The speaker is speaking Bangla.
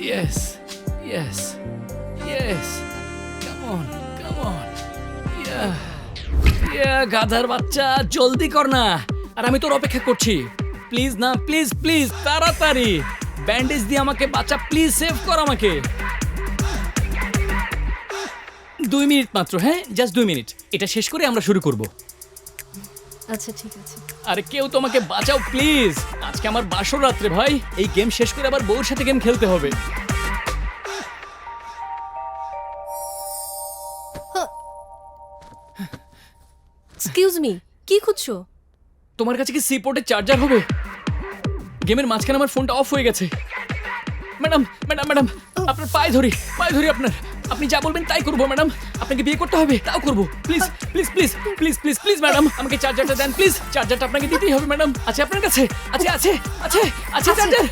Yes yes yes come on come on ya ya গাধার বাচ্চা, জলদি কর না। আর আমি তোর অপেক্ষা করছি। প্লিজ না প্লিজ প্লিজ তাড়াতাড়ি। ব্যান্ডেজ দিয়ে আমাকে বাচ্চা প্লিজ সেভ কর আমাকে। দুই মিনিট মাত্র হ্যাঁ? জাস্ট দুই মিনিট। এটা শেষ করে আমরা শুরু করব। আচ্ছা ঠিক আছে। আরে কেউ তোমাকে বাঁচাও প্লিজ। আজকে আমার বাসর রাত্রে ভাই। এই গেম শেষ করে আবার বউর সাথে গেম খেলতে হবে। এক্সকিউজ মি কি খুঁজছো? তোমার কাছে কি সি পোর্টের চার্জার হবে? গেমের মাঝখানে আমার ফোনটা অফ হয়ে গেছে। ম্যাডাম ম্যাডাম ম্যাডাম আপনার পায়ে ধরি পায়ে ধরি আপনার। আপনি যা বলবেন তাই করব ম্যাডাম। আপনাকে বিয়ে করতে হবে তাও করব। Please please please please please please madam আমাকে চার্জারটা দেন প্লিজ। চার্জারটা আপনাকে দিতেই হবে ম্যাডাম। আছে আপনার কাছে? আছে আছে আছে আছে চার্জার।